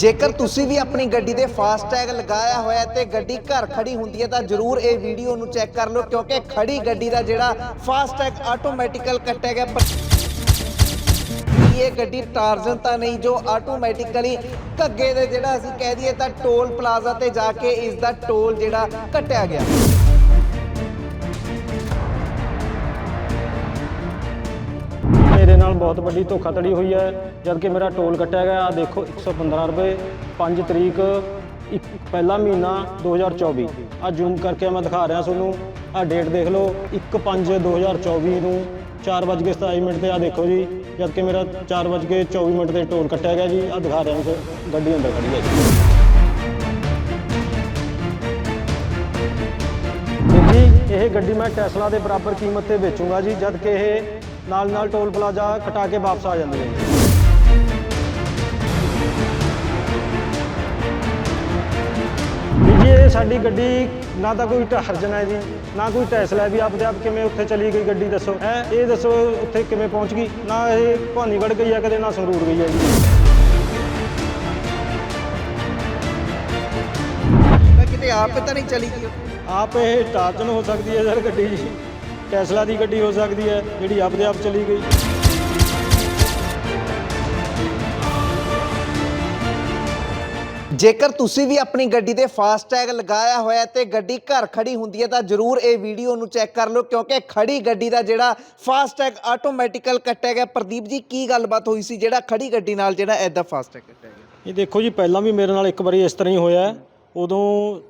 ਜੇਕਰ ਤੁਸੀਂ ਵੀ ਆਪਣੀ ਗੱਡੀ ਦੇ ਫਾਸਟੈਗ ਲਗਾਇਆ ਹੋਇਆ ਹੈ ਤੇ ਗੱਡੀ ਘਰ ਖੜੀ ਹੁੰਦੀ ਹੈ, ਤਾਂ ਜਰੂਰ ਇਹ ਵੀਡੀਓ ਨੂੰ ਚੈੱਕ ਕਰ ਲਓ, ਕਿਉਂਕਿ ਖੜੀ ਗੱਡੀ ਦਾ ਜਿਹੜਾ ਫਾਸਟੈਗ ਆਟੋਮੈਟਿਕਲ ਕੱਟਿਆ ਗਿਆ। ਇਹ ਗੱਡੀ ਟਾਰਜ਼ਨ ਤਾਂ ਨਹੀਂ, ਜੋ ਆਟੋਮੈਟਿਕਲੀ ਘੱਗੇ ਦੇ ਜਿਹੜਾ ਅਸੀਂ ਕਹਿ ਦਈਏ ਤਾਂ ਟੋਲ ਪਲਾਜ਼ਾ ਤੇ ਜਾ ਕੇ ਇਸ ਦਾ ਟੋਲ ਜਿਹੜਾ ਕੱਟਿਆ ਗਿਆ। ਨਾਲ ਬਹੁਤ ਵੱਡੀ ਧੋਖਾਧੜੀ ਹੋਈ ਹੈ, ਜਦਕਿ ਮੇਰਾ ਟੋਲ ਕੱਟਿਆ ਗਿਆ। ਆ ਦੇਖੋ 115 ਰੁਪਏ 5 ਤਰੀਕ, ਇੱਕ ਪਹਿਲਾ ਮਹੀਨਾ 2024 ਆ ਜ਼ੂਮ ਕਰਕੇ ਮੈਂ ਦਿਖਾ ਰਿਹਾ ਤੁਹਾਨੂੰ। ਆ ਡੇਟ ਦੇਖ ਲਓ 1/5/2024 ਨੂੰ 4:27 ਮਿੰਟ ਤੇ ਆ ਦੇਖੋ ਜੀ ਜਦ ਕਿ ਮੇਰਾ 4:24 ਮਿੰਟ ਤੇ ਟੋਲ ਕੱਟਿਆ ਗਿਆ ਜੀ। ਆ ਦਿਖਾ ਰਿਹਾ ਮੈਂ ਗੱਡੀ ਅੰਦਰ ਖੜੀ ਹੈ ਜੀ। ਜੀ ਇਹ ਗੱਡੀ ਮੈਂ ਟੈਸਲਾ ਦੇ ਬਰਾਬਰ ਕੀਮਤ ਤੇ ਵੇਚੂੰਗਾ ਜੀ ਜਦ ਕਿ ਇਹ ਨਾਲ ਨਾਲ ਟੋਲ ਪਲਾਜ਼ਾ ਕਟਾ ਕੇ ਵਾਪਸ ਆ ਜਾਂਦੀ ਜੀ ਇਹ ਸਾਡੀ ਗੱਡੀ ਨਾ ਤਾਂ ਕੋਈ ਹਰਜਨ ਹੈ ਜੀ ਨਾ ਕੋਈ ਟੈਸਲਾ ਵੀ ਆਪਦੇ ਆਪ ਕਿਵੇਂ ਉੱਥੇ ਚਲੀ ਗਈ ਗੱਡੀ ਦੱਸੋ ਹੈ? ਇਹ ਦੱਸੋ ਉੱਥੇ ਕਿਵੇਂ ਪਹੁੰਚ ਗਈ ਨਾ ਇਹ ਭਾਨੀਗੜ੍ਹ ਗਈ ਹੈ ਕਦੇ ਨਾ ਸੰਗਰੂਰ ਗਈ ਹੈ ਜੀ ਕਿਤੇ ਆਪ ਤਾਂ ਨਹੀਂ ਚਲੀ ਗਈ? ਆਪ ਇਹ ਟਾਰਜਨ ਹੋ ਸਕਦੀ ਹੈ ਸਰ ਗੱਡੀ। ਜੀ ਟੈਸਲਾ ਦੀ ਗੱਡੀ ਹੋ ਸਕਦੀ ਹੈ ਜਿਹੜੀ ਆਪਦੇ ਆਪ ਚਲੀ ਗਈ। ਜੇਕਰ ਤੁਸੀਂ ਵੀ ਆਪਣੀ ਗੱਡੀ ਦੇ ਫਾਸਟੈਗ ਲਗਾਇਆ ਹੋਇਆ ਤੇ ਗੱਡੀ ਘਰ ਖੜੀ ਹੁੰਦੀ ਹੈ ਤਾਂ ਜਰੂਰ ਇਹ ਵੀਡੀਓ ਨੂੰ ਚੈੱਕ ਕਰ ਲਓ ਕਿਉਂਕਿ ਖੜੀ ਗੱਡੀ ਦਾ ਜਿਹੜਾ ਫਾਸਟੈਗ ਆਟੋਮੈਟਿਕਲ ਕੱਟਿਆ ਗਿਆ। ਪ੍ਰਦੀਪ ਜੀ ਕੀ ਗੱਲਬਾਤ ਹੋਈ ਸੀ? ਜਿਹੜਾ ਖੜੀ ਗੱਡੀ ਨਾਲ ਜਿਹੜਾ ਐਦਾਂ ਫਾਸਟੈਗ ਕੱਟਿਆ ਗਿਆ? ਇਹ ਦੇਖੋ ਜੀ ਪਹਿਲਾਂ ਵੀ ਮੇਰੇ ਨਾਲ ਇੱਕ ਵਾਰੀ ਇਸ ਤਰ੍ਹਾਂ ਹੀ ਹੋਇਆ। ਉਦੋਂ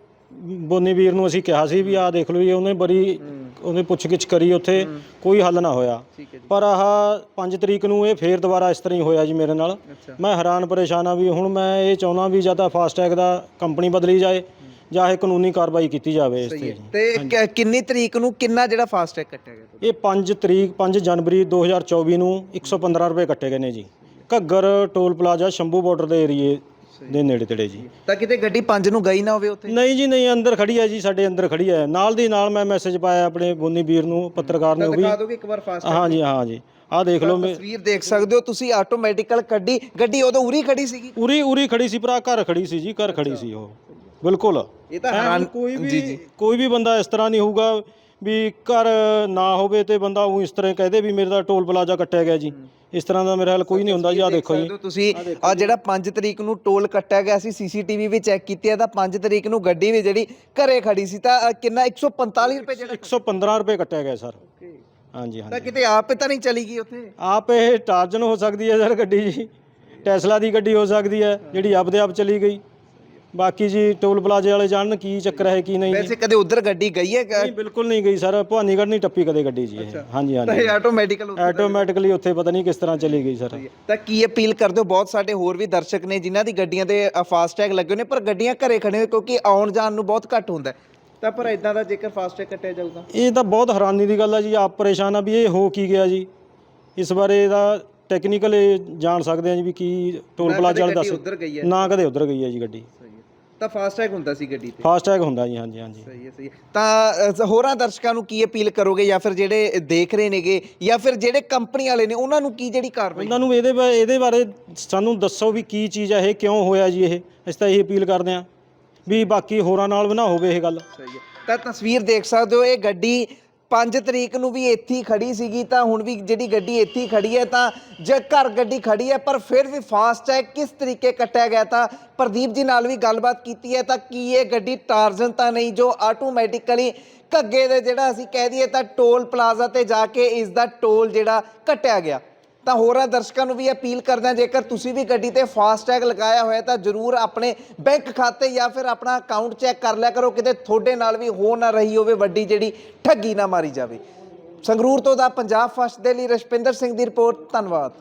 ਬੋਨੀ ਵੀਰ ਨੂੰ ਅਸੀਂ ਕਿਹਾ ਸੀ ਵੀ ਆਹ ਦੇਖ ਲਓ ਜੀ ਉਹਨੇ ਬੜੀ ਉਹਨੇ ਪੁੱਛਗਿੱਛ ਕਰੀ ਉੱਥੇ ਕੋਈ ਹੱਲ ਨਾ ਹੋਇਆ। ਠੀਕ ਹੈ ਜੀ। ਪਰ ਆਹ 5 ਤਰੀਕ ਨੂੰ ਇਹ ਫੇਰ ਦੁਬਾਰਾ ਇਸ ਤਰ੍ਹਾਂ ਹੀ ਹੋਇਆ ਜੀ ਮੇਰੇ ਨਾਲ। ਅੱਛਾ। ਮੈਂ ਹੈਰਾਨ ਪਰੇਸ਼ਾਨ ਆ ਵੀ ਹੁਣ ਮੈਂ ਇਹ ਚਾਹੁੰਦਾ ਵੀ ਜਾਂ ਤਾਂ ਫਾਸਟੈਗ ਦਾ ਕੰਪਨੀ ਬਦਲੀ ਜਾਏ ਜਾਂ ਇਹ ਕਾਨੂੰਨੀ ਕਾਰਵਾਈ ਕੀਤੀ ਜਾਵੇ ਇਸ ਸਹੀ ਤੇ ਹੈ ਤੇ ਕਿ- ਕਿੰਨੀ ਤਰੀਕ ਨੂੰ ਕਿੰਨਾ ਜਿਹੜਾ ਫਾਸਟੈਗ ਕੱਟਿਆ ਗਿਆ? ਇਹ 5 ਤਰੀਕ 5 ਜਨਵਰੀ 2024 ਨੂੰ 115 ਰੁਪਏ ਕੱਟੇ ਗਏ ਨੇ ਜੀ। Ghaggar toll plaza Shambhu border ਦੇ ਏਰੀਏ ਦੇ ਨੇੜੇ ਤੇੜੇ ਜੀ। ਤਾਂ ਕਿਤੇ ਗੱਡੀ 5 ਨੂੰ ਗਈ ਨਾ ਹੋਵੇ ਉੱਥੇ? ਨਹੀਂ ਜੀ ਨਹੀਂ ਅੰਦਰ ਖੜੀ ਹੈ ਜੀ ਸਾਡੇ ਅੰਦਰ ਖੜੀ ਹੈ ਨਾਲ ਦੀ ਨਾਲ ਮੈਂ ਮੈਸੇਜ ਪਾਇਆ ਆਪਣੇ ਬੋਨੀ ਵੀਰ ਨੂੰ ਪੱਤਰਕਾਰ ਨੇ ਉਹ ਵੀ। ਦਿਖਾ ਦੋਗੇ ਇੱਕ ਵਾਰ ਫਾਸਟੈਗ ਹਾਂ ਜੀ ਹਾਂ ਜੀ। ਆਹ ਦੇਖ ਲਓ ਮੈਂ ਤਸਵੀਰ ਦੇਖ ਸਕਦੇ ਹੋ ਤੁਸੀਂ ਆਟੋਮੈਟਿਕਲ ਗੱਡੀ ਗੱਡੀ ਉਦੋਂ ਉਰੀ ਖੜੀ ਸੀਗੀ? ਉਰੀ ਉਰੀ ਖੜੀ ਸੀ ਭਰਾ ਘਰ ਖੜੀ ਸੀ ਜੀ ਘਰ ਖੜੀ ਸੀ ਉਹ। ਬਿਲਕੁਲ। ਇਹ ਤਾਂ ਹੈਰਾਨ ਕੋਈ ਵੀ ਕੋਈ ਵੀ ਬੰਦਾ ਇਸ ਤਰ੍ਹਾਂ ਨਹੀਂ ਹੋਊਗਾ। ਵੀ ਘਰ ਨਾ ਹੋਵੇ ਤੇ ਬੰਦਾ ਉਹ ਇਸ ਤਰ੍ਹਾਂ ਕਹਦੇ ਵੀ ਮੇਰੇ ਦਾ ਟੋਲ ਪਲਾਜ਼ਾ ਕੱਟਿਆ ਗਿਆ ਜੀ। ਇਸ ਤਰ੍ਹਾਂ ਦਾ ਮੇਰੇ ਹਾਲ ਕੋਈ ਨਹੀਂ ਹੁੰਦਾ ਜੀ ਆਹ ਦੇਖੋ ਜੀ। ਤੁਸੀਂ ਆ ਜਿਹੜਾ 5 ਤਰੀਕ ਨੂੰ ਟੋਲ ਕੱਟਿਆ ਗਿਆ ਸੀ ਸੀਸੀਟੀਵੀ ਵੀ ਚੈੱਕ ਕੀਤੀ ਹੈ ਤਾਂ 5 ਤਰੀਕ ਨੂੰ ਗੱਡੀ ਵੀ ਜਿਹੜੀ ਘਰੇ ਖੜੀ ਸੀ ਤਾਂ ਕਿੰਨਾ 145 ਰੁਪਏ ਜਿਹੜਾ 115 ਰੁਪਏ ਕੱਟਿਆ ਗਿਆ ਸਰ। ਹਾਂਜੀ ਤਾਂ ਹਾਂਜੀ। ਕਿਤੇ ਆਪ ਤਾਂ ਨਹੀਂ ਚਲੀ ਗਈ ਉੱਥੇ? ਆਪ ਇਹ ਟਾਰਜਨ ਹੋ ਸਕਦੀ ਹੈ ਸਰ ਗੱਡੀ ਜੀ। ਟੈਸਲਾ ਦੀ ਗੱਡੀ ਹੋ ਸਕਦੀ ਹੈ ਜਿਹੜੀ ਆਪਦੇ ਆਪ ਚਲੀ ਗਈ। ਬਾਕੀ ਜੀ ਟੋਲ ਪਲਾਜ਼ੇ ਵਾਲੇ ਜਾਣਨ ਕੀ ਚੱਕਰ ਹੈ ਕੀ ਨਹੀਂ। ਵੈਸੇ ਕਦੇ ਉਧਰ ਗੱਡੀ ਗਈ ਹੈ ਨਹੀਂ ਬਿਲਕੁਲ ਨਹੀਂ ਗਈ ਸਰ। ਭਵਾਨੀਗੜ੍ਹ ਨਹੀਂ ਟੱਪੀ ਕਦੇ ਗੱਡੀ ਜੀ ਇਹ। ਹਾਂਜੀ ਤਾਂ ਹਾਂਜੀ ਇਹ ਆਟੋਮੈਟਿਕਲ ਆਟੋਮੈਟਿਕਲੀ ਉੱਥੇ ਪਤਾ ਨਹੀਂ ਕਿਸ ਤਰ੍ਹਾਂ ਚਲੀ ਗਈ ਸਰ। ਤਾਂ ਕੀ ਅਪੀਲ ਕਰਦੇ ਹੋ? ਬਹੁਤ ਸਾਡੇ ਹੋਰ ਵੀ ਦਰਸ਼ਕ ਨੇ ਜਿਨ੍ਹਾਂ ਦੀ ਗੱਡੀਆਂ ਤੇ ਫਾਸਟੈਗ ਲੱਗੇ ਨੇ ਪਰ ਗੱਡੀਆਂ ਘਰੇ ਖੜੇ ਹੋਏ ਕਿਉਂਕਿ ਆਉਣ ਜਾਣ ਨੂੰ ਬਹੁਤ ਘੱਟ ਹੁੰਦਾ ਹੈ। ਤਾਂ ਪਰ ਇਦਾਂ ਦਾ ਜੇਕਰ ਫਾਸਟੈਗ ਕੱਟਿਆ ਜਾਊਗਾ? ਇਹ ਤਾਂ ਬਹੁਤ ਹੈਰਾਨੀ ਦੀ ਗੱਲ ਹੈ ਜੀ। ਆਪ ਪਰੇਸ਼ਾਨ ਆ ਵੀ ਇਹ ਹੋ ਕੀ ਗਿਆ ਜੀ। ਇਸ ਬਾਰੇ ਇਹਦਾ ਟੈਕਨੀਕਲ ਜਾਣ ਸਕਦੇ ਆ ਜੀ ਵੀ ਕੀ ਟੋਲ ਪਲਾਜ਼ਾ ਵਾਲੇ ਦੱਸ ਗੱਡੀ ਉੱਧਰ ਗਈ ਹੈ। ਨਾ ਕਦੇ ਉਧਰ ਗਈ ਹੈ ਜੀ ਗੱਡੀ। ਤਾਂ ਫਾਸਟੈਗ ਹੁੰਦਾ ਸੀ ਗੱਡੀ ਤੇ? ਫਾਸਟੈਗ ਹੁੰਦਾ ਜੀ ਹਾਂਜੀ ਹਾਂਜੀ। ਸਹੀ ਹੈ ਸਹੀ ਹੈ। ਤਾਂ ਅ, ਹੋਰਾਂ ਦਰਸ਼ਕਾਂ ਨੂੰ ਕੀ ਅਪੀਲ ਕਰੋਗੇ ਜਾਂ ਫਿਰ ਜਿਹੜੇ ਦੇਖ ਰਹੇ ਨੇਗੇ ਜਾਂ ਫਿਰ ਜਿਹੜੇ ਕੰਪਨੀ ਵਾਲੇ ਨੇ ਉਹਨਾਂ ਨੂੰ ਕੀ ਜਿਹੜੀ ਕਾਰਵਾਈ? ਉਹਨਾਂ ਨੂੰ ਇਹਦੇ ਬਾ- ਇਹਦੇ ਬਾਰੇ ਸਾਨੂੰ ਦੱਸੋ ਵੀ ਕੀ ਚੀਜ਼ ਹੈ ਇਹ ਕਿਉਂ ਹੋਇਆ ਜੀ ਇਹ? ਅਸੀਂ ਤਾਂ ਇਹ ਅਪੀਲ ਕਰਦੇ ਹਾਂ ਵੀ ਬਾਕੀ ਹੋਰਾਂ ਨਾਲ ਵੀ ਨਾ ਹੋਵੇ ਇਹ ਗੱਲ। ਸਹੀ ਹੈ। ਤਾਂ ਤਸਵੀਰ ਦੇਖ ਸਕਦੇ ਹੋ ਇਹ ਗੱਡੀ 5 ਤਰੀਕ ਨੂੰ ਵੀ ਇੱਥੇ ਹੀ ਖੜੀ ਸੀਗੀ, ਤਾਂ ਹੁਣ ਵੀ ਜਿਹੜੀ ਗੱਡੀ ਇੱਥੇ ਹੀ ਖੜੀ ਹੈ, ਤਾਂ ਜੇ ਘਰ ਗੱਡੀ ਖੜੀ ਹੈ, ਪਰ ਫਿਰ ਵੀ ਫਾਸਟ ਹੈ, ਕਿਸ ਤਰੀਕੇ ਕੱਟਿਆ ਗਿਆ ਤਾਂ? ਪ੍ਰਦੀਪ ਜੀ ਨਾਲ ਵੀ ਗੱਲਬਾਤ ਕੀਤੀ ਹੈ, ਤਾਂ ਕੀ ਇਹ ਗੱਡੀ ਟਾਰਜ਼ਨ ਤਾਂ ਨਹੀਂ, ਜੋ ਆਟੋਮੈਟਿਕਲੀ ਘੱਗੇ ਦੇ ਜਿਹੜਾ ਅਸੀਂ ਕਹਿ ਦਈਏ ਤਾਂ ਟੋਲ ਪਲਾਜ਼ਾ ਤੇ ਜਾ ਕੇ ਇਸ ਦਾ ਟੋਲ ਜਿਹੜਾ ਕੱਟਿਆ ਗਿਆ? ਤਾਂ ਹੋਰਾਂ ਦਰਸ਼ਕਾਂ ਨੂੰ ਵੀ ਅਪੀਲ ਕਰਦਾ ਜੇਕਰ ਤੁਸੀਂ ਵੀ ਗੱਡੀ ਤੇ ਫਾਸਟੈਗ ਲਗਾਇਆ ਹੋਇਆ ਤਾਂ ਜਰੂਰ ਆਪਣੇ ਬੈਂਕ ਖਾਤੇ ਜਾਂ ਫਿਰ ਆਪਣਾ ਅਕਾਊਂਟ ਚੈੱਕ ਕਰ ਲਿਆ ਕਰੋ, ਕਿਤੇ ਤੁਹਾਡੇ ਨਾਲ ਵੀ ਹੋ ਨਾ ਰਹੀ ਹੋਵੇ ਵੱਡੀ ਜਿਹੜੀ ਠੱਗੀ ਨਾ ਮਾਰੀ ਜਾਵੇ। ਸੰਗਰੂਰ ਤੋਂ ਦਾ ਪੰਜਾਬ ਫਸਟ ਦੇ ਲਈ ਰਸ਼ਪਿੰਦਰ ਸਿੰਘ ਦੀ ਰਿਪੋਰਟ, ਧੰਨਵਾਦ।